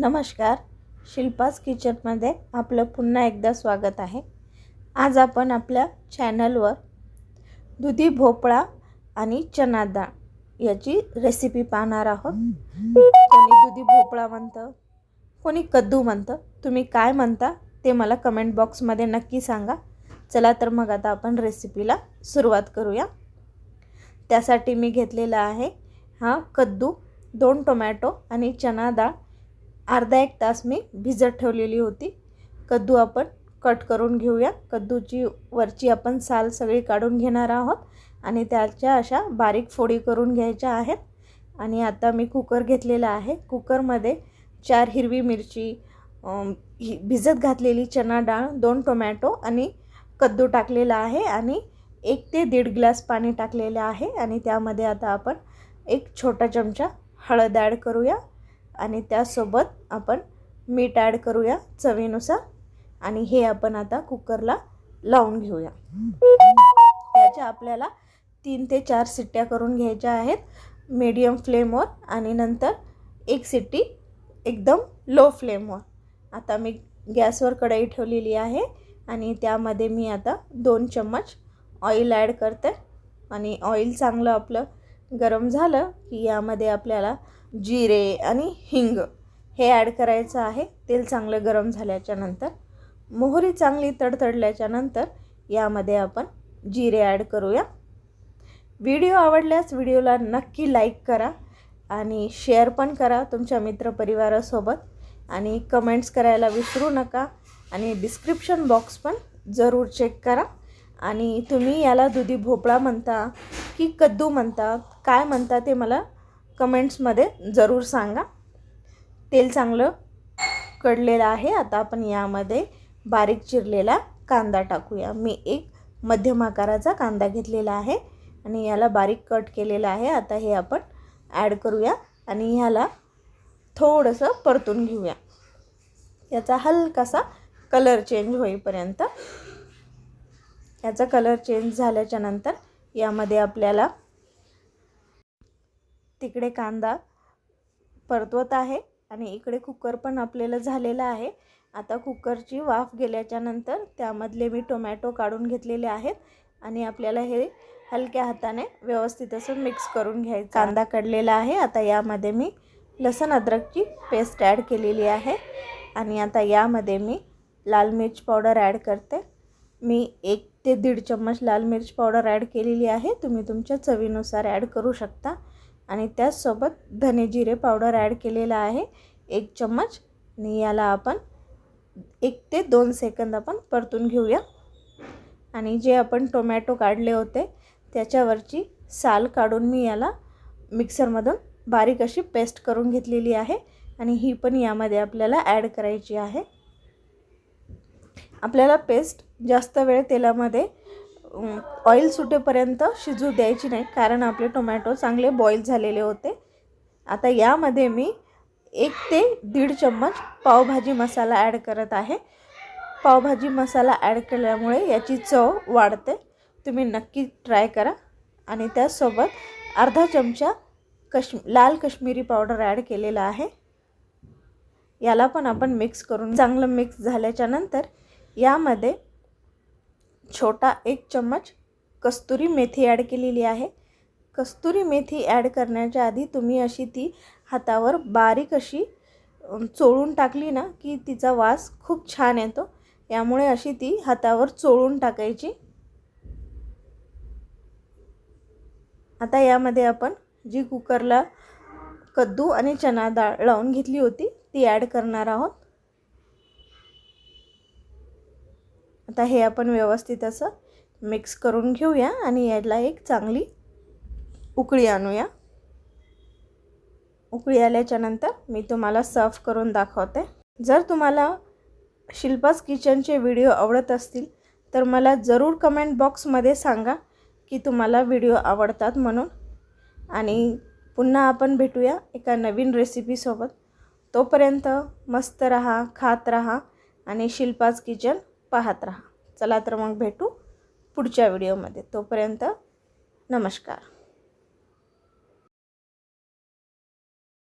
नमस्कार. शिल्पास किचनमध्ये आपलं पुन्हा एकदा स्वागत आहे. आज आपण आपल्या चॅनलवर दुधी भोपळा आणि चना डाळ याची रेसिपी पाहणार आहोत. कोणी दुधी भोपळा म्हणतं कोणी कद्दू म्हणतं तुम्ही काय म्हणता ते मला कमेंट बॉक्समध्ये नक्की सांगा. चला तर मग आता आपण रेसिपीला सुरुवात करूया. त्यासाठी मी घेतलेला आहे हा कद्दू दोन टोमॅटो आणि चना डाळ अर्धा एक तास मी भिजत ठेवलेली होती. कद्दू आपण कट करून घेऊया. कद्दूची वरची आपण साल सगळी काढून घेणार आहोत आणि त्याच्या अशा बारीक फोडी करून घ्यायच्या आहेत. आणि आता मी कुकर घेतलेला आहे. कुकरमध्ये चार हिरवी मिरची ही भिजत घातलेली चना डाळ दोन टोमॅटो आणि कद्दू टाकलेला आहे आणि एक ते दीड ग्लास पाणी टाकलेलं आहे. आणि त्यामध्ये आता आपण एक छोटा चमचा हळद ॲड करूया. आणि त्यासोबत आपण मीठ ॲड करूया चवीनुसार. आणि हे आपण आता कुकरला लावून घेऊया. याच्या आपल्याला तीन ते चार सिट्ट्या करून घ्यायच्या आहेत. मीडियम फ्लेमवर आणि नंतर एक सिट्टी एकदम लो फ्लेमवर आता मी गॅसवर कढई ठेवलेली आहे आणि त्यामध्ये मी आता दोन चम्मच ऑइल ॲड करते. आणि ऑइल चांगलं आपलं गरम झालं की यामध्ये आपल्याला जिरे आणि हिंग हे ॲड करायचं आहे. तेल चांगलं गरम झाल्याच्यानंतर मोहरी चांगली तडतडल्याच्या नंतर यामध्ये आपण जिरे ॲड करूया. व्हिडिओ आवडल्यास व्हिडिओला नक्की लाईक करा आणि शेअर पण करा तुमच्या मित्रपरिवारासोबत. आणि कमेंट्स करायला विसरू नका आणि डिस्क्रिप्शन बॉक्स पण जरूर चेक करा. आणि तुम्ही याला दुधी भोपळा म्हणता की कद्दू म्हणता काय म्हणता ते मला कमेंट्समध्ये जरूर सांगा. तेल चांगलं कडलेलं आहे. आता आपण यामध्ये बारीक चिरलेला कांदा टाकूया. मी एक मध्यम आकाराचा कांदा घेतलेला आहे आणि याला बारीक कट केलेला आहे. आता हे आपण ॲड करूया आणि ह्याला थोडंसं परतून घेऊया. याचा हलकासा कलर चेंज होईपर्यंत याचा कलर चेंज झाल्याच्यानंतर यामध्ये आपल्याला तिकडे कांदा परतवत आहे आणि इकडे कुकर पण आपल्याला झालेलं आहे. आता कुकरची वाफ गेल्याच्यानंतर त्यामधले मी टोमॅटो काढून घेतलेले आहेत आणि आपल्याला हे हलक्या हाताने व्यवस्थित असं मिक्स करून घ्यायचं. कांदा काढलेला आहे. आता यामध्ये मी लसण अद्रकची पेस्ट ॲड केलेली आहे आणि आता यामध्ये मी लाल मिर्च पावडर ॲड करते. मी एक ते दीड चम्मच लाल मिर्च पावडर ॲड केलेली आहे. तुम्ही तुमच्या चवीनुसार ॲड करू शकता. आणि त्याचसोबत धने जिरे पावडर ॲड केलेला आहे. एक चम्मच. आणि याला आपण एक ते दोन सेकंद आपण परतून घेऊया. आणि जे आपण टोमॅटो काढले होते त्याच्यावरची साल काढून मी याला मिक्सरमधून बारीक अशी पेस्ट करून घेतलेली आहे. आणि ही पण यामध्ये आपल्याला ॲड करायची आहे. आपल्याला पेस्ट जास्त वेळ तेलामध्ये ऑइल सुटेपर्यंत शिजू द्यायची नाही कारण आपले टोमॅटो चांगले बॉईल झालेले होते. आता यामध्ये मी एक ते दीड चम्मच पावभाजी मसाला ॲड करत आहे. पावभाजी मसाला ॲड केल्यामुळे याची चव वाढते. तुम्ही नक्की ट्राय करा. आणि त्यासोबत अर्धा चमचा कश लाल कश्मीरी पावडर ॲड केलेला आहे. याला पण आपण मिक्स करून चांगलं मिक्स झाल्याच्यानंतर यामध्ये छोटा एक चम्मच कस्तुरी मेथी ॲड केलेली आहे. कस्तुरी मेथी ॲड करण्याच्या आधी तुम्ही अशी ती हातावर बारीक अशी चोळून टाकली ना की तिचा वास खूप छान येतो. यामुळे अशी ती हातावर चोळून टाकायची. आता यामध्ये आपण जी कुकरला कद्दू आणि चना डाळ लावून घेतली होती ती ॲड करणार आहोत. आता हे आपण व्यवस्थित असं मिक्स करून घेऊया आणि याला एक चांगली उकळी आणूया. उकळी आल्याच्यानंतर मी तुम्हाला सर्व करून दाखवते. जर तुम्हाला शिल्पास किचनचे व्हिडिओ आवडत असतील तर मला जरूर कमेंट बॉक्समध्ये सांगा की तुम्हाला व्हिडिओ आवडतात म्हणून. आणि पुन्हा आपण भेटूया एका नवीन रेसिपीसोबत तोपर्यंत मस्त रहा खात रहा आणि शिल्पास किचन पाहत राहा. चला तर मग भेटू पुढच्या व्हिडिओमध्ये. तोपर्यंत नमस्कार.